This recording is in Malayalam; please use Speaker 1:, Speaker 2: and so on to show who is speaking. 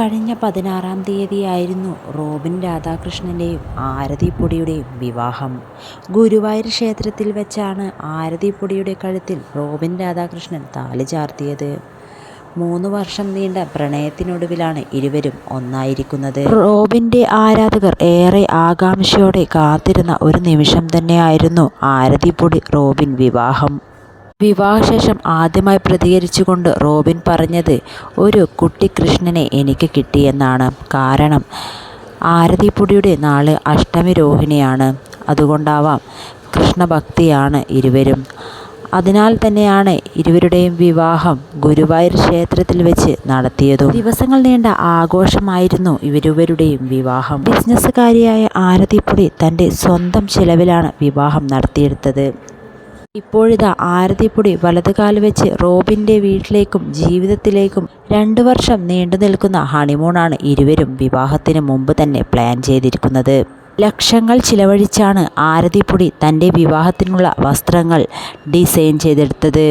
Speaker 1: കഴിഞ്ഞ പതിനാറാം തീയതിയായിരുന്നു റോബിൻ രാധാകൃഷ്ണന്റെയും ആരതിപ്പൊടിയുടെയും വിവാഹം. ഗുരുവായൂർ ക്ഷേത്രത്തിൽ വെച്ചാണ് ആരതിപ്പൊടിയുടെ കഴുത്തിൽ റോബിൻ രാധാകൃഷ്ണൻ താലി ചാർത്തിയത്. മൂന്ന് വർഷം നീണ്ട പ്രണയത്തിനൊടുവിലാണ് ഇരുവരും ഒന്നായിരിക്കുന്നത്. റോബിന്റെ ആരാധകർ ഏറെ ആകാംക്ഷയോടെ കാത്തിരുന്ന ഒരു നിമിഷം തന്നെയായിരുന്നു ആരതിപ്പൊടി റോബിൻ വിവാഹം. വിവാഹശേഷം ആദ്യമായി പ്രതികരിച്ചുകൊണ്ട് റോബിൻ പറഞ്ഞത് ഒരു കുട്ടി കൃഷ്ണനെ എനിക്ക് കിട്ടിയെന്നാണ്. കാരണം ആരതിപ്പുടിയുടെ നാൾ അഷ്ടമി രോഹിണിയാണ്. അതുകൊണ്ടാവാം കൃഷ്ണഭക്തിയാണ് ഇരുവരും. അതിനാൽ തന്നെയാണ് ഇരുവരുടെയും വിവാഹം ഗുരുവായൂർ ക്ഷേത്രത്തിൽ വെച്ച് നടത്തിയതും. ദിവസങ്ങൾ നീണ്ട ആഘോഷമായിരുന്നു ഇവരുവരുടെയും വിവാഹം. ബിസിനസ്സുകാരിയായ ആരതിപ്പുടി തന്റെ സ്വന്തം ചിലവിലാണ് വിവാഹം നടത്തിയെടുത്തത്. ഇപ്പോഴിതാ ആരതിപ്പൊടി വലതുകാൽ വെച്ച് റോബിന്റെ വീട്ടിലേക്കും ജീവിതത്തിലേക്കും രണ്ടു വർഷം നീണ്ടു നിൽക്കുന്ന ഹണിമൂണാണ് ഇരുവരും വിവാഹത്തിന് മുമ്പ് തന്നെ പ്ലാൻ ചെയ്തിരിക്കുന്നത്. ലക്ഷങ്ങൾ ചിലവഴിച്ചാണ് ആരതിപ്പൊടി തന്റെ വിവാഹത്തിനുള്ള വസ്ത്രങ്ങൾ ഡിസൈൻ ചെയ്തെടുത്തത്.